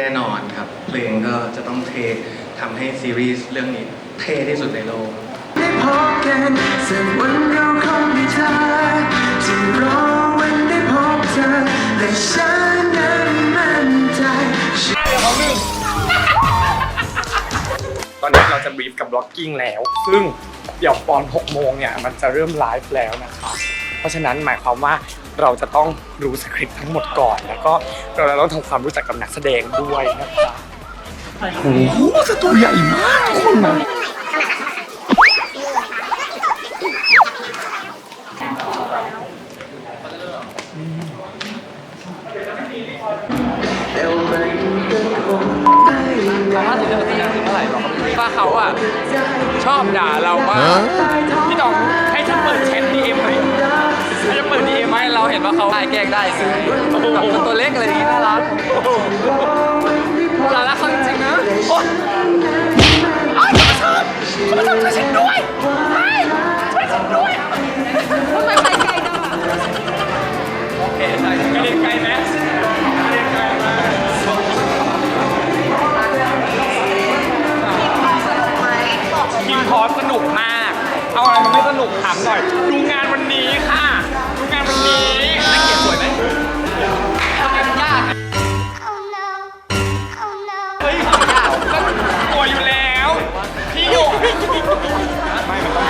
แน่นอนครับ เพลงก็จะต้องเททำให้ซีรีส์เรื่องนี้เท่ที่สุดในโลกได้พบกันสักวันเราคงมีเธอจะรอวันได้พบเธอและฉันนั้นมั่นใจตอนนี้เราจะบีฟกับบล็อกกิ้งแล้ว ซึ่งเดี๋ยวตอน 6 โมงเนี่ย มันจะเริ่มไลฟ์แล้วนะคะ เพราะฉะนั้นหมายความว่า เราจะต้องรู้สคริปต์ทั้งหมดก่อน แล้วก็เราต้องทำความรู้จักกับนักแสดงด้วยนะคะโอ้โหสตูใหญ่มากทุกคนนะแต่มันก็คงไม่เราถ้าจะเจอแสดงถึงเมื่อไหร่เราก็ไม่รู้ว่าเขาอะชอบด่าเรามากพี่ตองให้ฉันเปิดแชท มเราเห็นว่าเขาได้แกล้งได้ไงแบบตัวเล็กอะไรอย่างงี้น่ารักเรารักเขาจริงๆนะโอ๊ยอ้าวคุณผู้ชมคุณผู้ชมช่วยฉันด้วยเฮ้ยช่วยฉันด้วยทำไมไปไกลจังโอเคใช่ไม่ได้ไกลไหมไม่ได้ไกลมากคิมพอสสนุกมาก เอาอะไรมาไม่สนุกถามหน่อยดู ไม่มันต้อง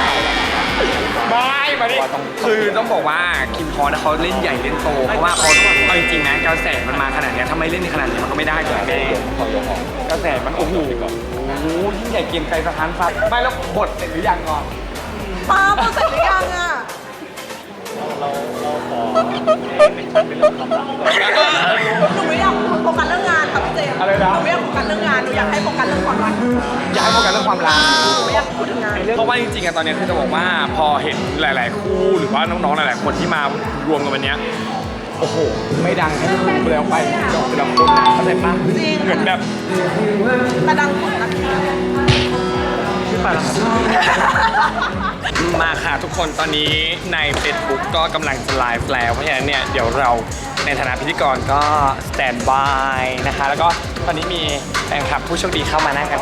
ไม่มาดิคือต้องบอกว่าคิมพอสเขาเล่นใหญ่เล่นโตเพราะว่าเขาเอาจริงๆนะกระแสมันมาขนาดเนี้ยถ้าไม่เล่นในขนาดนี้มันก็ไม่ได้ถูกไหมแม่กระแสมันโอ้โหยิ่งใหญ่เกรียงไกรสถานฟ้าไม่แล้วบทเสร็จหรือยังก่อนป้าเปิดเสร็จหรือยังอะหนูไม่อยากโฟกัสเรื่องงานค่ะพี่เจมส์อะไรนะหนูไม่อยากโฟกัสเรื่องงานหนูอยากให้โฟกัสเรื่องความรักอยากให้โฟกัสเรื่องความรัก เพราะว่าจริงๆอะตอนเนี้ยคือจะบอกว่าพอเห็นหลาย ๆ คู่หรือว่าน้องๆหลายๆคนที่มารวมกันวันเนี้ยโอ้โห ไม่ดังให้คู่แล้วไปดอกแต่ละคนนะเข้าใจปะจริงเหมือนแบบแต่ดังสุดนะคะมาค่ะทุกคนตอนนี้ใน Facebook ก็กำลังจะไลฟ์แล้วเพราะฉะนั้นเนี่ยเดี๋ยวเราในฐานะพิธีกรก็สแตนบายนะคะ แล้วก็ตอนนี้มีแฟนคลับผู้โชคดีเข้ามานั่งกัน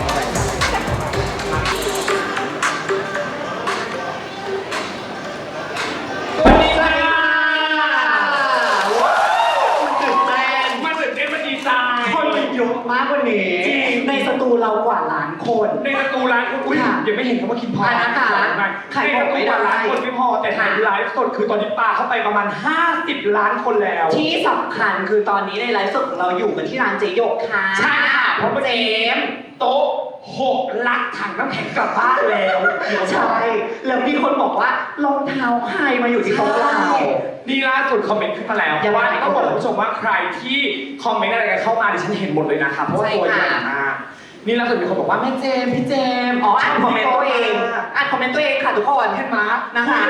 ไม่เห็นคำว่าคิมพออะนะคะในขายปขอระงตูไม่ได้ร้านคนไม่พอแต่ถ่ายไลฟ์สดคือตอนนี้ปลาเข้าไปประมาณ 50 ล้านคนแล้ว ที่สำคัญคือตอนนี้ในไลฟ์สดของเราอยู่กันที่ร้านเจยกค่ะใช่ค่ะเพราะเมื่อเจกี้ มส์โต๊ะหกลักถังน้ำแข็งกลับบ้านแล้วใช่ แล้วมีคนบอกว่ารองเท้าใครมาอยู่ที่โต๊ะเรา นี่ล่าสุดคอมเมนต์ขึ้นมาแล้วเพยังไงราะว่าต้องบอกคุณผู้ชมว่าใครที่คอมเมนต์อะไรกันเข้ามาดิฉันเห็นหมดเลยนะครับเพราะว่าตัวใหญ่มาก นี่ล่าสุดมีคนบอกว่าแม่เจมส์พี่เจมส์อ๋ออ่านคอมเมนต์ตัวเองอ่านคอมเมนต์ตัวเองค่ะทุกคนเห็นไหมนะคะ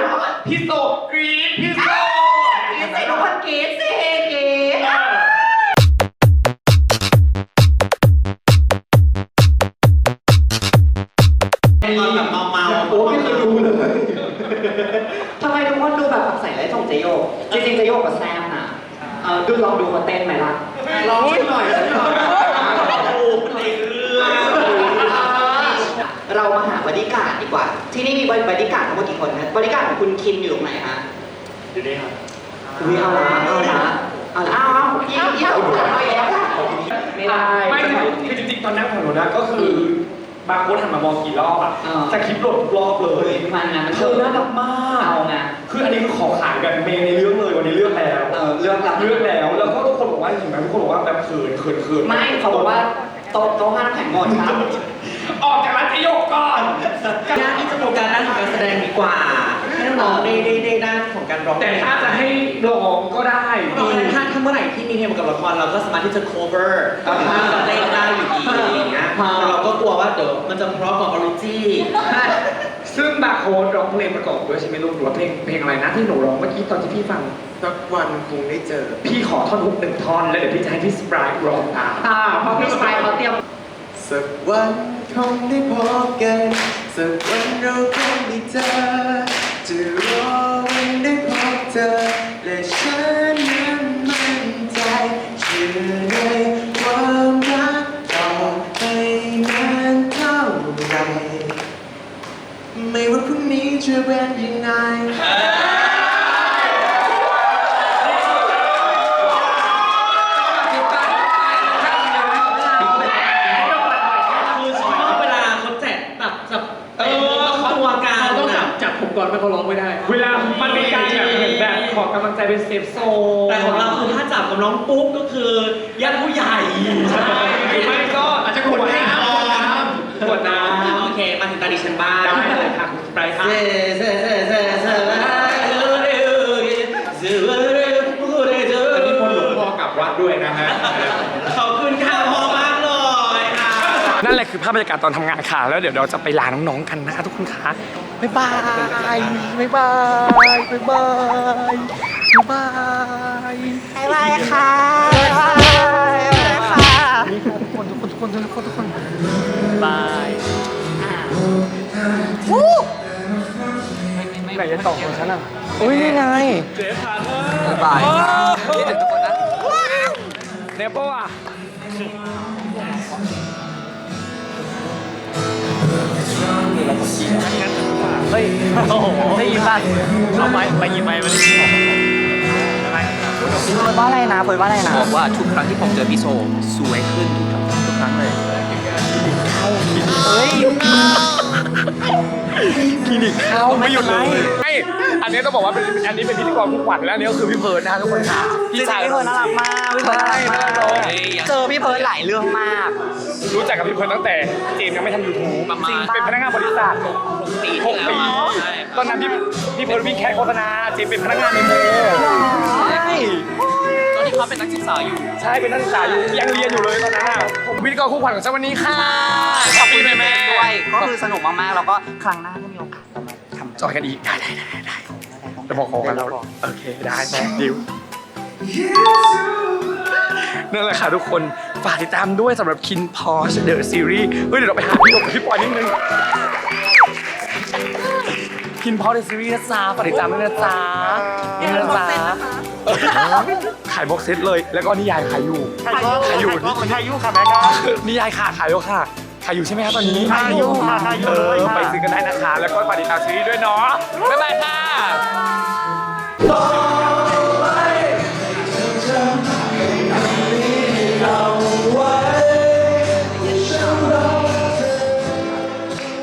พี่โซกรี๊ดพี่โซกรี๊ดสิทุกคนกรี๊ดสิกรี๊ดตอนแบบเมาๆโอ้ไม่เคยดูเลยทำไมทุกคนดูแบบใส่ไร้ส่งเจโยกจริงๆเจโยกกับแซมนะเออดูลองดูคนเต้นไหมล่ะลองช่วยหน่อยสักหน่อย เรามาหาบริการดดีกว่า ที่นี่มีบริการดทั้งหมดกี่คนนะบริการดของคุณคินอยู่ตรงไหนฮะอยู่นี่ครับอุ้ยเอาละเอาละเอาละเอาเอายิ่งยิ่งเอาหัวเอาเองไม่ได้ไม่คือจริงๆตอนนั่งของหนูนะก็คือบางคนหันมามองกี่รอบอะอ่าจะคลิปโหลดทุกรอบเลเฮ้ยยมันนะมันเธอน่ารักมากเอาไงคืออันนี้คือขอขายแบบเมย์ในเรื่องเลยวันนี้เลือกแล้วเออเรื่องละเลือกแล้ว แล้วก็ทุกคนบอกว่าเห็นไหมทุกคนบอกว่าแบบเขินเขินเขินไม่เขาบอกว่าโต๊ะโต๊ะห้าน้ำแข็งหมดครับ ออกจากร้านทยกก่อนยากที่จะโฟกัสด้านของการแสดงดีกว่าให้น้องๆได้ได้ได้ด้านของการร้องแต่ถ้าจะให้ลองก็ได้เพราะฉะนั้นถ้าถ้าเมื่อไหร่ที่มีเพลงประกอบละครเราก็สามารถที่จะ cover ถ้าจะเล่นได้อยู่ดีอย่างเงี้ยแต่เราก็กลัวว่าเดี๋ยวมันจะเพราะกว่าออริจิซึ่งบาร์โค้ดร้องเพลงประกอบด้วยใช่ไหมลูกหรือว่าเพลงเพลงอะไรนะที่หนูร้องเมื่อกี้ตอนที่พี่ฟังสักวันคงได้เจอ พี่ขอท่อนฮุกหนึ่งท่อนแล้วเดี๋ยวพี่จะให้พี่สปรายร้องตามอ่าเพราะพี่สไปร์เขาเตรียมสักวัน คงได้พบกัน สักวันเราคงได้เจอจะรอ ก็ร้องไม่ได้ เวลามันเป็การแบบเห็นแบบขอกำลังใจเป็นเซฟโซนแต่ของเราคือถ้าจับกับน้องปุ๊บก็คือญาติผู้ใหญ่ใช่หไม่ก็อาจจะกดน้ำกดน้ำโอเค มาถึงตาดิฉันบ้างได้เลยค่ะคุณสไปร์ค่ะด้วยนะฮะขอบคุณค่ะพ่อ นั่นแหละคือภาพบรรยากาศตอนทำงานค่ะ แล้วเดี๋ยวเราจะไปลาน้องๆกันนะคะทุกคนค่ะบ๊ายบาย บ๊ายบาย บ๊ายบาย บ๊ายบายบ๊ายบายค่ะบ๊ายบายค่ะนี่ค่ะทุกคนทุกคนทุกคนทุกคนทุกคนบายไหนจะตอบของฉันอะอุ้ยนี่ไงเจ๊พาเธอบายนี่ถึงทุกคนนะเนปโปอะ เฮ้ย โอ้โหได้ยินป่ะเอาไม้ไปยิงไม้มาดิเปิดว่าอะไรนะเปิดว่าอะไรนะบอกว่าทุกครั้งที่ผมเจอพี่โซสวยขึ้นทุกครั้งทุกครั้งเลยเฮ้ยคลินิกเข้าไม่หยุดเลยไม่ อันนี้ต้องบอกว่าเป็นอันนี้เป็นพิธีกรคู่ขวัญแล้วอันนี้ก็คือพี่เพิร์นนะฮะทุกคนค่ะจริงๆพี่เพิร์นน่ารักมากพี่เพิร์นน่ารักมากเจอพี่เพิร์นหลายเรื่องมาก รู้จักกับพี่เพิร์นตั้งแต่เจมส์ยังไม่ทำยูทูบประมาณเป็นพนักงานบริษัทหกปีตอนนั้นพี่พี่เพิร์นวิ่งแค่โฆษณาเจมส์เป็นพนักงานในโมใช่ตอนที่เขาเป็นนักศึกษาอยู่ ใช่เป็นนักศึกษาอยู่ยังเรียนอยู่เลยตอนนั้นอะผมพิธีกรคู่ขวัญของฉันวันนี้ค่ะขอบคุณแม่แม่ด้วยก็คือสนุกมากๆแล้วก็ครั้งหน้าถ้ามีโอกาสเรามาทำจอยกันอีกได้ได้ได้ ได้เดี๋ยวบอกขอกันแล้วโอเคได้แม่ดิวนั่นแหละค่ะทุกคน ฝากติดตามด้วยสำหรับ Kin Porsche The Series เฮ้ยเดี๋ยวเราไปหาพี่โยกับพี่ปอยนิดนึง Kin Porsche The Series นะจ๊ะฝากติดตามด้วยนะจ๊ะนี่นะจ๊ะขายบ็อกเซตเลย แล้วก็นิยายขายอยู่ขายอยู่ขายอยู่ค่ะแม่ครับนิยายค่ะขายอยู่ค่ะ ขายอยู่ใช่ไหมครับตอนนี้ขายอยู่ค่ะขายอยู่เออไปซื้อกันได้นะคะ แล้วก็ฝากติดตามซีรีส์ด้วยเนาะบ๊ายบายค่ะ